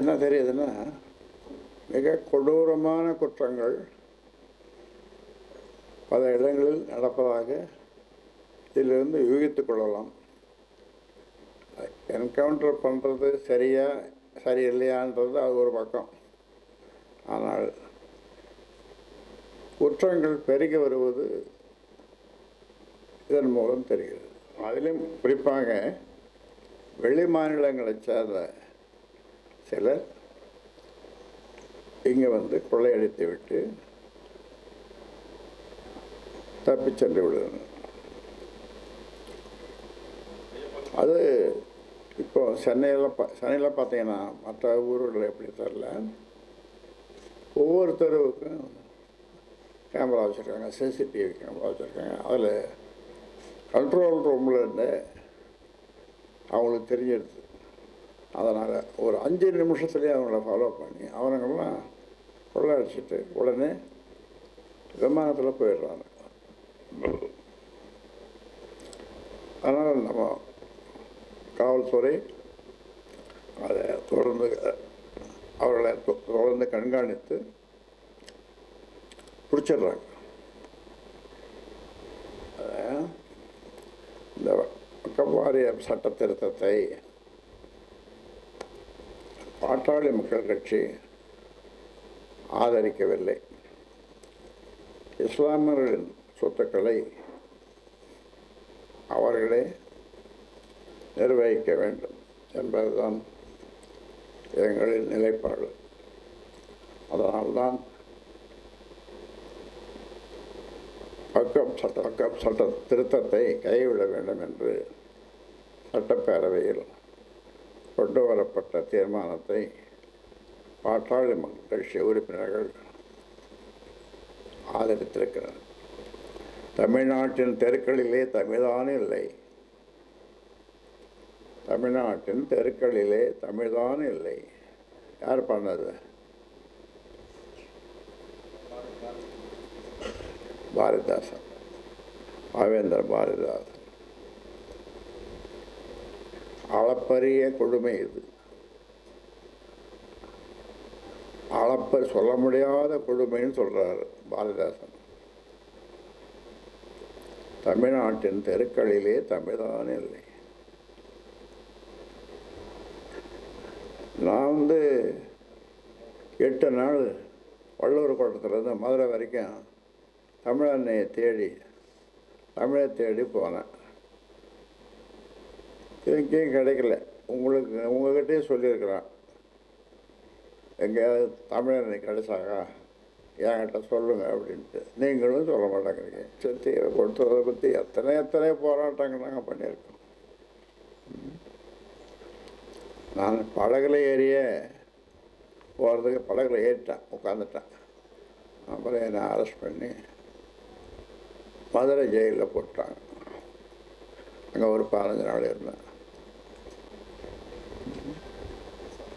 என்ன தெரியுதுன்னா மிக கொடூரமான குற்றங்கள் பல இடங்களில் நடப்பதாக இதிலிருந்து யூகித்துக் கொள்ளலாம். என்கவுண்டர் பண்ணுறது சரியா சரியில்லையான்றது அது ஒரு பக்கம். ஆனால் குற்றங்கள் பெருகி வருவது இதன் மூலம் தெரிகிறது. அதிலும் குறிப்பாக வெளி மாநிலங்களைச் சேர்ந்த சிலர் இங்கே வந்து கொள்ளையடித்து விட்டு தப்பிச் சென்று விடுகிறார் அது இப்போ சென்னையில் பா சென்னையில் பார்த்தீங்கன்னா மற்ற ஊர்களில் எப்படி தெரில ஒவ்வொரு தெருவுக்கும் கேமரா வச்சுருக்காங்க சிசிடிவி கேமரா வச்சுருக்காங்க. அதில் கண்ட்ரோல் ரூமில் இருந்து அவங்களுக்கு தெரிஞ்சிடுது அதனால் ஒரு அஞ்சு நிமிஷத்துலேயே அவங்கள ஃபாலோ பண்ணி அவனுங்கெல்லாம் கொள்ளடிச்சிட்டு உடனே விமானத்தில் போயிடுறாங்க. அதனால் நம்ம காவல்துறை அதை தொடர்ந்து அவர்களை தொ- தொடர்ந்து கண்காணித்து பிடிச்சிடுறாங்க. இந்த வக்கவாரிய சட்ட திருத்தத்தை பாட்டாளி மக்கள் கட்சி ஆதரிக்கவில்லை. இஸ்லாமியர்களின் சொத்துக்களை அவர்களே நிர்வகிக்க வேண்டும் என்பதுதான் எங்களின் நிலைப்பாடு. அதனால்தான் பக்கம் சட்ட பக்கம் சட்ட திருத்தத்தை கைவிட வேண்டும் என்று சட்டப்பேரவையில் கொண்டு வரப்பட்ட தீர்மானத்தை பாட்டாளி மக்கள் கட்சி உறுப்பினர்கள் ஆதரித்திருக்கிறார். தமிழ்நாட்டின் தெருக்களிலே தமிழ்தான் இல்லை. தமிழ்நாட்டின் தெருக்களிலே தமிழ்தான் இல்லை. யார் பண்ணது? பாரதிதாசன். பாவேந்தர் பாரதிதாசன். அளப்பரிய கொடுமை இது. அளப்ப சொல்ல முடியாத கொடுமைன்னு சொல்றாரு பாரதிதாசன். தமிழ்நாட்டின் தெருக்களிலே தமிழ்தான் இல்லை. நான் வந்து எட்டு நாள் வள்ளூர் கோட்டத்துலேருந்து மதுரை வரைக்கும் தமிழன்னையை தேடி தமிழை தேடி போனேன். எங்கேயும் கிடைக்கல. உங்களுக்கு உங்கள்கிட்டயே சொல்லியிருக்கிறான். எங்கேயாவது தமிழனை கிடைச்சாக்கா என்கிட்ட சொல்லுங்கள் அப்படின்ட்டு. நீங்களும் சொல்ல மாட்டேங்கிறீங்க. சத்தியை கொடுத்ததை பற்றி எத்தனை எத்தனை போராட்டங்கள் நாங்கள் பண்ணியிருக்கோம் நான் படகுல ஏறிய போகிறதுக்கு படகுல ஏறிட்டேன் உட்காந்துட்டேன். அப்புறம் என்னை அரெஸ்ட் பண்ணி மதுரை ஜெயிலில் போட்டாங்க. அங்கே ஒரு பதினஞ்சு நாள் இருந்தேன்.